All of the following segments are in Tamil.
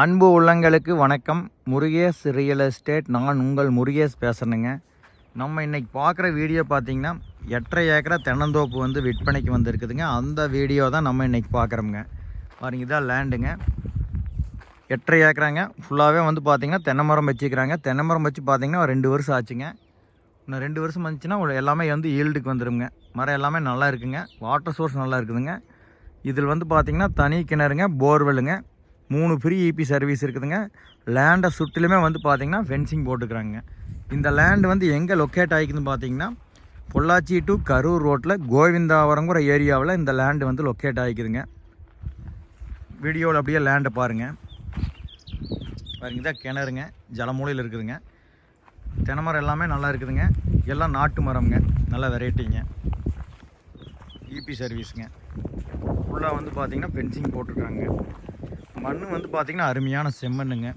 அன்பு உள்ளங்களுக்கு வணக்கம். முருகேஷ் ரியல் எஸ்டேட் நான் உங்கள் முருகேஷ் பேசுகிறேங்க நம்ம இன்னைக்கு பார்க்குற வீடியோ பார்த்தீங்கன்னா எட்டரை ஏக்கரா தென்னந்தோப்பு வந்து விற்பனைக்கு வந்திருக்குதுங்க. அந்த வீடியோ தான் நம்ம இன்றைக்கி பார்க்குறோமுங்க. பாருங்க இதான் லேண்டுங்க எட்டரை ஏக்கராங்க. ஃபுல்லாகவே வந்து பார்த்திங்கன்னா தென்னை மரம் வச்சுக்கிறாங்க தென்னை மரம் வச்சு பார்த்தீங்கன்னா ரெண்டு வருஷம் ஆச்சுங்க. இன்னும் ரெண்டு வருஷம் வந்துச்சுன்னா எல்லாமே வந்து ஈல்டுக்கு வந்துடுங்க மரம் எல்லாமே நல்லா இருக்குங்க. வாட்டர் சோர்ஸ் நல்லா இருக்குதுங்க. இதில் வந்து பார்த்தீங்கன்னா தனி கிணறுங்க போர்வெல்லுங்க மூணு ஃப்ரீ இபி சர்வீஸ் இருக்குதுங்க. லேண்டை சுற்றிலுமே வந்து பார்த்திங்கன்னா ஃபென்சிங் போட்டுக்கிறாங்க. இந்த லேண்டு வந்து எங்கே லொக்கேட் ஆகிக்குதுன்னு பார்த்தீங்கன்னா பொள்ளாச்சி டு கரூர் ரோட்டில் கோவிந்தாவரங்கிற ஏரியாவில் இந்த லேண்டு வந்து லொக்கேட் ஆகிக்குதுங்க. வீடியோவில் அப்படியே லேண்டை பாருங்கள் பாருங்க. இதான் கிணறுங்க. ஜலமூலையில் இருக்குதுங்க. தென்னைமரம் எல்லாமே நல்லா இருக்குதுங்க. எல்லாம் நாட்டு மரம்ங்க. நல்ல வெரைட்டிங்க இபி சர்வீஸுங்க ஃபுல்லாக வந்து பார்த்திங்கன்னா ஃபென்சிங் போட்டிருக்காங்க மண் வந்து பார்த்தீங்கன்னா அருமையான செம்மண்ணுங்க.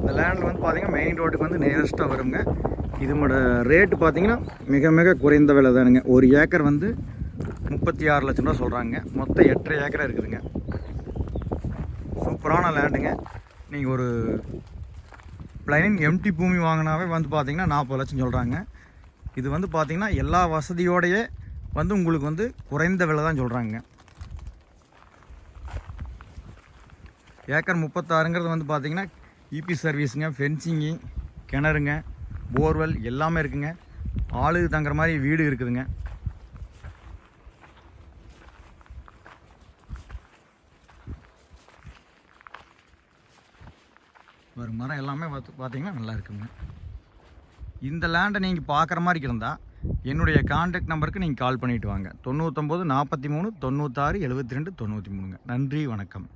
இந்த லேண்டில் வந்து பார்த்தீங்கன்னா மெயின் ரோட்டுக்கு வந்து நியரஸ்ட்டாக வருங்க. இதோட ரேட்டு பார்த்தீங்கன்னா மிக மிக குறைந்த விலை தானுங்க. ஒரு ஏக்கர் வந்து முப்பத்தி ஆறு லட்சம் ரூபா சொல்கிறாங்க மொத்தம் எட்டரை ஏக்கராக இருக்குதுங்க. சூப்பரான லேண்டுங்க நீங்கள் ஒரு பிளைன் எம்டி பூமி வாங்கினாவே வந்து பார்த்திங்கன்னா நாற்பது லட்சம் சொல்கிறாங்க இது வந்து பார்த்தீங்கன்னா எல்லா வசதியோடையே வந்து உங்களுக்கு வந்து குறைந்த விலை தான் சொல்கிறாங்க ஏக்கர் முப்பத்தாறுங்கிறது வந்து பார்த்தீங்கன்னா இபி சர்வீஸுங்க ஃபென்சிங்கு கிணறுங்க போர்வெல் எல்லாமே இருக்குங்க. ஆளுக்கு தங்குற மாதிரி வீடு இருக்குதுங்க. ஒரு மரம் எல்லாமே பார்த்து பார்த்தீங்கன்னா நல்லா இருக்குங்க. இந்த லேண்டை நீங்கள் பார்க்குற மாதிரி இருந்தால் என்னுடைய கான்டாக்ட் நம்பருக்கு நீங்கள் கால் பண்ணிவிட்டு வாங்க. தொண்ணூற்றொம்பது நாற்பத்தி மூணு தொண்ணூத்தாறு எழுபத்தி ரெண்டு தொண்ணூற்றி மூணுங்க. நன்றி வணக்கம்.